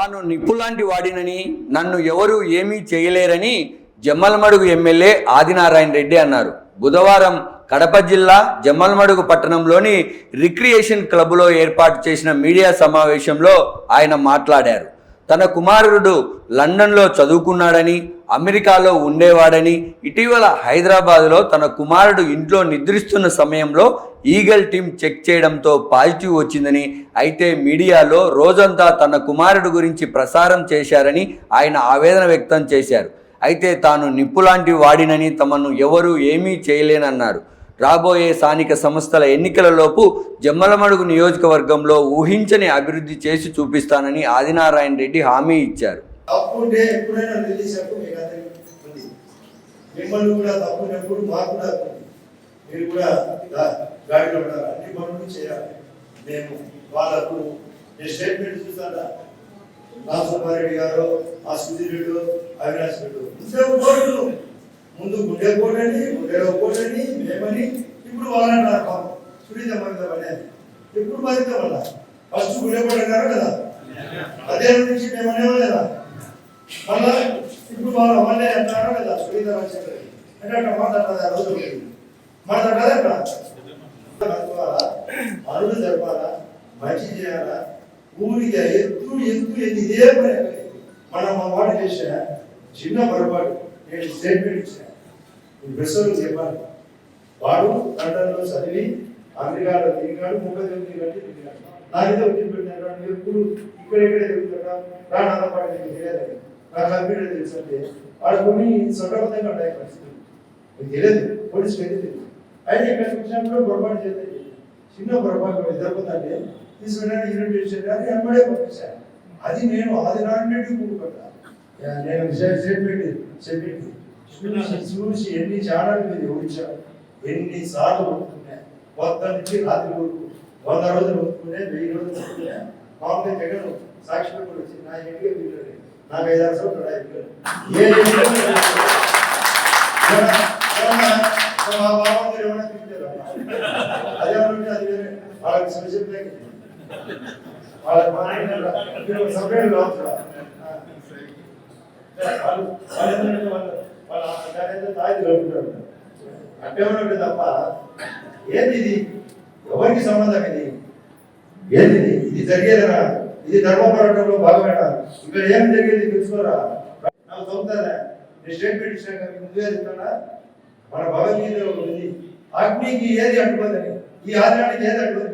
తాను నిప్పులాంటి వాడినని నన్ను ఎవరూ ఏమీ చేయలేరని జమ్మలమడుగు ఎమ్మెల్యే ఆదినారాయణ రెడ్డి అన్నారు. బుధవారం కడప జిల్లా జమ్మలమడుగు పట్టణంలోని రిక్రియేషన్ క్లబ్లో ఏర్పాటు చేసిన మీడియా సమావేశంలో ఆయన మాట్లాడారు. తన కుమారుడు లండన్లో చదువుకున్నాడని అమెరికాలో ఉండేవాడని ఇటీవల హైదరాబాద్లో తన కుమారుడు ఇంట్లో నిద్రిస్తున్న సమయంలో ఈగల్ టీం చెక్ చేయడంతో పాజిటివ్ వచ్చిందని అయితే మీడియాలో రోజంతా తన కుమారుడు గురించి ప్రసారం చేశారని ఆయన ఆవేదన వ్యక్తం చేశారు. అయితే తాను నిప్పులాంటి వాడినని తమను ఎవరూ ఏమీ చేయలేనన్నారు. రాబోయే స్థానిక సంస్థల ఎన్నికలలోపు జమ్మలమడుగు నియోజకవర్గంలో ఊహించని అభివృద్ధి చేసి చూపిస్తానని ఆదినారాయణ రెడ్డి హామీ ఇచ్చారు. తప్పు ఉంటే ఎప్పుడైనా రిలీజ్ మీకు అందరికీ ఉంది. మిమ్మల్ని కూడా తప్పు ఉన్నప్పుడు మాకు కూడా హక్కు ఉంది. మీరు కూడా గాడిలో ఉండాలి అన్ని పనులు చేయాలి. నేను వాళ్ళకు నేను స్టేట్మెంట్ చూస్తాను రామసుబ్బారెడ్డి గారు ఆ సుధీర్ రెడ్డి అవినాష్ రెడ్డి ఉండే కోట్లు ముందు గుండె కోటని గుండెలో కోటని మేమని ఇప్పుడు వాళ్ళంటారు పాపం. సునీత అనేది ఎప్పుడు మరిద్దాం వల్ల ఫస్ట్ గుండె కోట అన్నారు కదా. అదే. నుంచి మేము అనేవాళ్ళేదా మళ్ళా ఇప్పుడు వాళ్ళు వాళ్ళే అంటారు కదా సునీత రాజశేఖర్ అంటే అక్కడ మాట్లాడాలి ఆ రోజు మాట్లాడాలి అట్లా అనుకోవాలా అరుడు జరపాలా మంచి చేయాలా? ఊరికి ఎత్తు ఎత్తు ఎత్తు ఇదే పని మనం మా మాట చేసిన చిన్న పొరపాటు. నేను స్టేట్మెంట్ ఇచ్చిన. ప్రశ్నలు చెప్పాలి. వాడు లండన్లో చదివి అమెరికాలో తిరిగాడు ముప్పై తొమ్మిది గంటలు తిరిగాడు. నాకైతే వచ్చి పెట్టారు ఎప్పుడు ఇక్కడ ఎక్కడ తిరుగుతాడా రాణాల పాటు నీకు తెలియదు. నాకు కంప్యూటర్ తెలుసు అంటే వాడు కొన్ని సొంతబద్ధంగా ఉంటాయి పరిస్థితులు. మీకు తెలియదు పోలీసులు అయితే తెలియదు. అయితే ఇక్కడికి వచ్చినప్పుడు పొరపాటు చేస్తే చిన్న పొరపాటు జరుగుతుందంటే తీసుకున్నాను యూనిట్ చేశారు ఎంబడే వెంబడే పంపించాను అది నేను అది నాటి కూడుకుంటా నేను స్టేట్మెంట్ చెప్పింది చూసి చూసి ఎన్ని ఛానల్ మీద ఊహించాను ఎన్ని సార్లు కొనుక్కున్నాయి కొత్త నుంచి రాత్రి వరకు వంద రోజులు కొనుక్కునే వెయ్యి రోజులు కొనుక్కునే మామూలుగా జగన్ సాక్షి కూడా వచ్చింది నా ఇంటికి వీళ్ళు నాకు ఐదు ఆరు సంవత్సరాలు అయిపోయారు ఏ ఇంటికి ఏమన్నా- ఏమన్నా అదే అనుకుంటే అది వేరే. వాళ్ళకి స్పెషల్ వాళ్ళకి మా ఆయన సపరేట్ వాళ్ళు వాళ్ళు ఏంటంటే వాళ్ళు వాళ్ళ దాని తాయి కలుపుతారు ఉన్నట్టు తప్ప ఏది ఇది ఎవరికి సంబంధం ఇది ఏది ఇది ఇది జరిగేదనా ఇది ధర్మ పోరాటంలో భాగమేనా? ఇక్కడ ఏం జరిగేది తెలుసుకోరా? నాకు చదువుతారా నేను స్టేట్మెంట్ ఇచ్చినాక మీకు ముందుగా చెప్తానా మన భగవద్గీతలో ఉంది అగ్నికి ఏది అంటుకోదని ఈ ఆచరణకి ఏది అంటుకోదు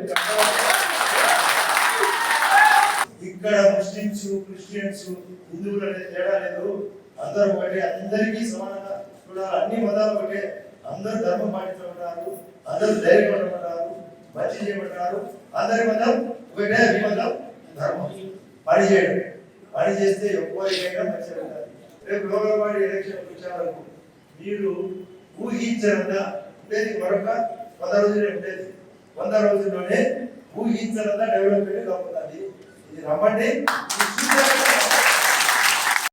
ఇక్కడ ముస్లిమ్స్ క్రిస్టియన్స్ హిందువులు అనే తేడా లేదు. అందరూ ఒకటే అందరికీ సమానంగా చూడాలి. అన్ని మతాలు ఒకటే. అందరూ ధర్మం పాటించమంటారు అందరూ ధైర్యం ఉండమంటారు మంచి చేయమంటారు అందరి మతం ఒకటే అభిమతం ధర్మం పని చేయడం. పని చేస్తే ఎక్కువైనా మంచిగా ఉంటుంది రేపు లోకలవాడి ఎలక్షన్ వచ్చేవరకు మీరు ఊహించనంత ఉండేది మరొక వంద రోజులే ఉండేది. వంద రోజుల్లోనే ఊహించనంత డెవలప్మెంట్ కాబోతుంది ఇది రమ్మండి